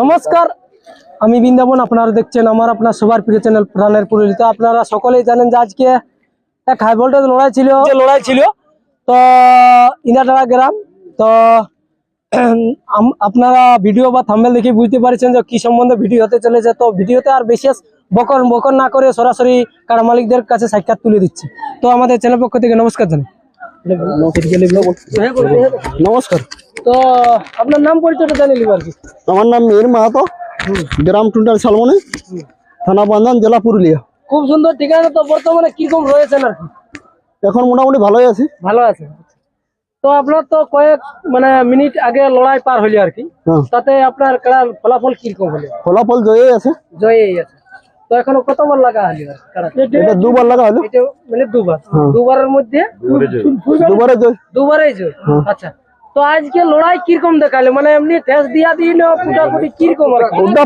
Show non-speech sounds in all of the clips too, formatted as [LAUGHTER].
নমস্কার আমি বৃন্দাবন আপনারা দেখছেন আমার আপনার সবার প্রিয় চ্যানেল প্রাণের পুরুলিত আপনারা সকলেই জানেন যে আজকে এক হাই ভোল্টেজ লড়াই ছিল। লড়াই ছিল। তো ইনাটারা গ্রাম তো আপনারা ভিডিও বা থাম্বেল দেখে বুঝতে পারছেন যে কি সম্বন্ধে ভিডিও হতে চলেছে। তো ভিডিওতে আর বিশেষ বকর বকর না করে সরাসরি কারা মালিকদের কাছে সাক্ষাৎ তুলে দিচ্ছি। তো আমাদের চ্যানেল পক্ষ থেকে নমস্কার জানাই। নমস্কার তো আপনার নাম পরিচয়টা জানিয়ে নিব আর কি আমার নাম মীর মাহাতো গ্রাম টুন্টাল শালমনি থানা বান্ধান জেলা পুরুলিয়া খুব সুন্দর ঠিকানা তো বর্তমানে কীরকম রয়েছেন আর কি এখন মোটামুটি ভালোই আছি। ভালো আছে। তো আপনার তো কয়েক মানে মিনিট আগে লড়াই পার হইল আর কি। হ্যাঁ। তাতে আপনার খেলার ফলাফল কীরকম হলো? ফলাফল জয়ই আছে। জয়ই আছে। তো এখনও কতবার লাগা হলো? এটা দুবার লাগা হলো? এটা মানে দুবার। দুবারের মধ্যে দুবারে জয়। দুবারে জয়। আচ্ছা। তো আজকে লড়াই কীরকম দেখাল? মানে এমনি টেস্ট দিয়া দিই না ফুটাফুটি কীরকম আর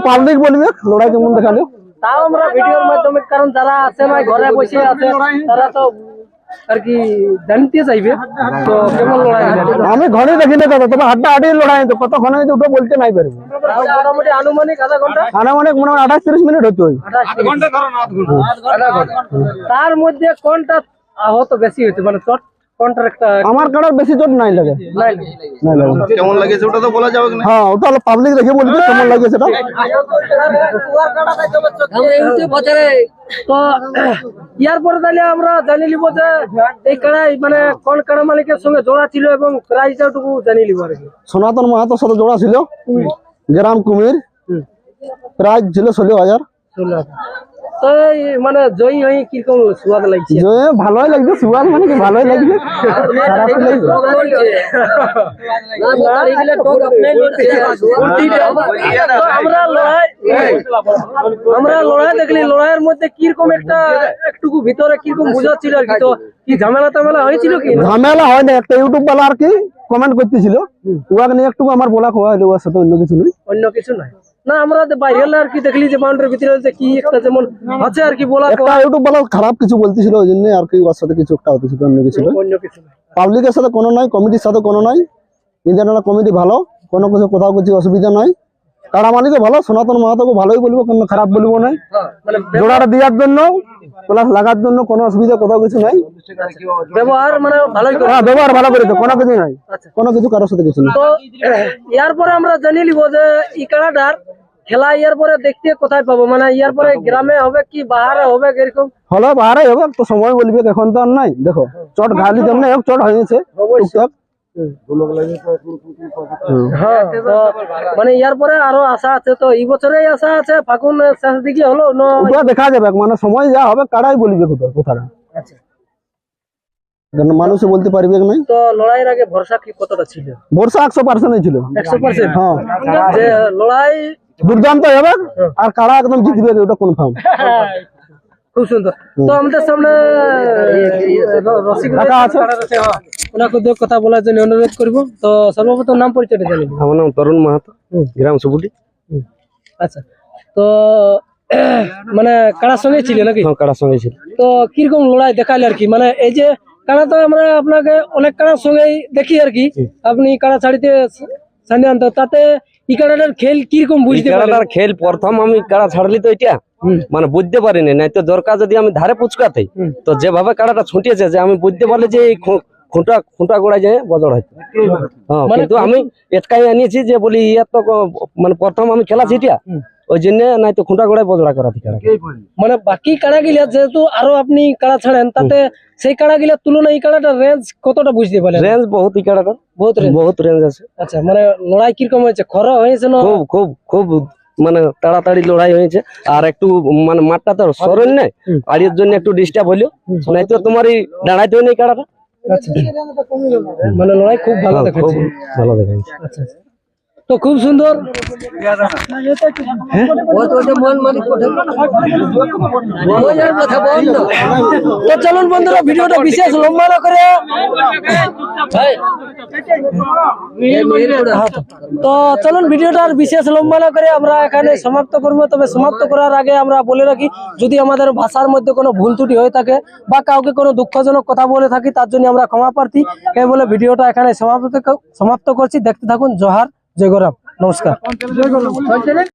পাবলিক বলবে লড়াই কেমন দেখাল। তাও আমরা ভিডিওর মাধ্যমে কারণ যারা আছে না ঘরে বসে আছে তারা তো আর কি জানতে চাইবে তো কেমন লড়াই হলো আমি ঘরে দেখি না দাদা তবে হাড্ডা হাড্ডি লড়াই তো কতক্ষণ হয়তো ওটা বলতে নাই পারব। তাও মোটামুটি আনুমানিক আধা ঘণ্টা? আনা মানে মোটামুটি আঠাশ তিরিশ মিনিট হতে হয় আধা ঘণ্টা। তার মধ্যে কোনটা আহত বেশি হয়েছে মানে চট কোনটার একটা আমার কাটার বেশি চোট নাই লাগে। নাই লাগে। কেমন লাগেছে? ওটা তো বলা যাবে না। হ্যাঁ ওটা হলো পাবলিক দেখে বলবে কেমন লাগে সেটা তো ইয়ার পরে তাহলে আমরা জানি লিব যে এই কাড়াই মানে কোন কাড়া মালিকের সঙ্গে জোড়া ছিল এবং প্রাইসটাটুকু জানি লিব আর সনাতন মাহাতোর সাথে জোড়া ছিল। গ্রাম কুমির। হুম। প্রাইজ ছিল ষোলো হাজার। শুনলাম তো এই মানে জয়ী হয়ে কীরকম সুয়াদ লাগছে? জয়ে ভালোই লাগছে সুয়াদ মানে কি? ভালোই খারাপ আমরা লড়াই আমরা লড়াই দেখলি লড়াইয়ের মধ্যে কীরকম একটা একটুকু ভিতরে কীরকম বুঝাচ্ছিল আর কি তো? কি ঝামেলা টামেলা হয়েছিল কি? ঝামেলা হয় না একটা ইউটিউব বালা আর কি কমেন্ট করতেছিল। ওয়াকে নিয়ে একটু আমার বলা খোয়া হলো ওর সাথে অন্য কিছু নেই। অন্য কিছু নাই। না আমরা বাইরে আর কি দেখলি যে বাউন্ডারির ভিতরে যে কি একটা যেমন আছে আর কি বলা একটা ইউটিউব বলা খারাপ কিছু বলতেছিল ওই জন্য আর কি ওর সাথে কিছু একটা হতেছিল অন্য কিছু অন্য কিছু পাবলিকের সাথে কোনো নাই কমিটির সাথে কোনো নাই। ইন্টারনাল কমিটি ভালো কোনো কিছু কোথাও কিছু অসুবিধা নাই। কাড়া মালিকও ভালো সনাতন মাহাতোকে ভালোই বলব কোনো খারাপ বলব না জোড়াটা দেওয়ার জন্য প্লাস লাগার জন্য কোনো অসুবিধা কোথাও কিছু নাই। ব্যবহার মানে ভালোই করে। হ্যাঁ ব্যবহার ভালো করেছে কোনো কিছু নাই। আচ্ছা। কোনো কিছু কারোর সাথে কিছু তো ইয়ার আমরা জানি লিব যে ই কাড়াটার খেলা ইয়ার পরে দেখতে কোথায় পাবো? মানে ইয়ার পরে গ্রামে হবে কি বাহারে হবে এরকম হলে বাহারে হবে তো সময় বলবে এখন তো আর নাই। দেখো চট ঘালি জন্য এক চট হয়েছে। হ্যাঁ মানে ইয়ার পরে আরও আশা আছে তো এই বছরেই আশা আছে ফাগুন শেষ দিকে হলো ওটা দেখা যাবে মানে সময় যা হবে কারাই বলবে কথাটা। আচ্ছা। মানুষে বলতে পারবে নাই? তো লড়াইয়ের আগে ভরসা কি কতটা ছিল? বর্ষা একশো পার্সেন্ট ছিল। একশো পার্সেন্ট? হ্যাঁ। লড়াই দুর্দান্ত হবে আর কারা একদম জিতবে ওটা কনফার্ম খুব সুন্দর। তো আমাদের সামনে আছে? হ্যাঁ, ওনাকে দু কথা বলার জন্য অনুরোধ করব। তো সর্বপ্রথম নাম পরিচয়টা আমার নাম তরুণ মাহাতো গ্রাম সুপুটি আচ্ছা। তো [CLEARS THROAT] মানে কারার সঙ্গে ছিল নাকি? কারার সঙ্গে ছিল। তো কীরকম লড়াই দেখালে আর কি? মানে এই যে কারা তো আমরা আপনাকে অনেক কারার সঙ্গেই দেখি আর কি? আপনি কারা ছাড়িতে সামনে আনতো তাতে ই কারাটার খেল কীরকম বুঝতে খেল প্রথম আমি কাড়া ছাড়লি তো এটা। মানে বুঝতে পারিনি নাই তো দরকার যদি আমি ধারে পুচকাতে তো যেভাবে কাড়াটা ছুটিয়েছে যে আমি বুঝতে পারলে যে এই খুঁটা খুঁটা গোড়ায় যায় বদল হয়তো হ্যাঁ, মানে কিন্তু আমি এটকাই আনিয়েছি যে বলি ইয়া তো মানে প্রথম আমি খেলা ছিটিয়া ওই জন্য নাই তো খুঁটা গোড়ায় বদলা করা মানে বাকি কাড়া গিলা যেহেতু আরও আপনি কাড়া ছাড়েন তাতে সেই কাড়া গিলার তুলনায় এই কাড়াটার রেঞ্জ কতটা বুঝতে পারলেন? রেঞ্জ বহুত ই কাড়াটা বহুত রেঞ্জ বহুত রেঞ্জ আছে। আচ্ছা মানে লড়াই কীরকম হয়েছে? খরা হয়েছে না? খুব খুব খুব মানে তাড়াতাড়ি লড়াই হয়েছে। আর একটু মানে মাঠটা তো সরল নেই। আর এর জন্য একটু ডিস্টার্ব হলো। নাই তো তোমার এই দাঁড়াইতে নেই কাড়াটা আচ্ছা মানে লড়াই খুব ভালো হ্যাঁ, দেখাচ্ছে। ভালো দেখাচ্ছে। আচ্ছা আচ্ছা। তো খুব সুন্দর। তো চলুন বন্ধুরা ভিডিওটা বিশেষ লম্বা না করে। তো চলুন ভিডিওটা বিশেষ লম্বা না করে আমরা এখানে সমাপ্ত করব। তবে সমাপ্ত করার আগে আমরা বলে রাখি যদি আমাদের ভাষার মধ্যে কোনো ভুল ত্রুটি হয়ে থাকে বা কাউকে কোনো দুঃখজনক কথা বলে থাকি তার জন্য আমরা ক্ষমা প্রার্থী। এই বলে ভিডিওটা এখানে সমাপ্ত সমাপ্ত করছি। দেখতে থাকুন জোহার। জয়গরাম নমস্কার।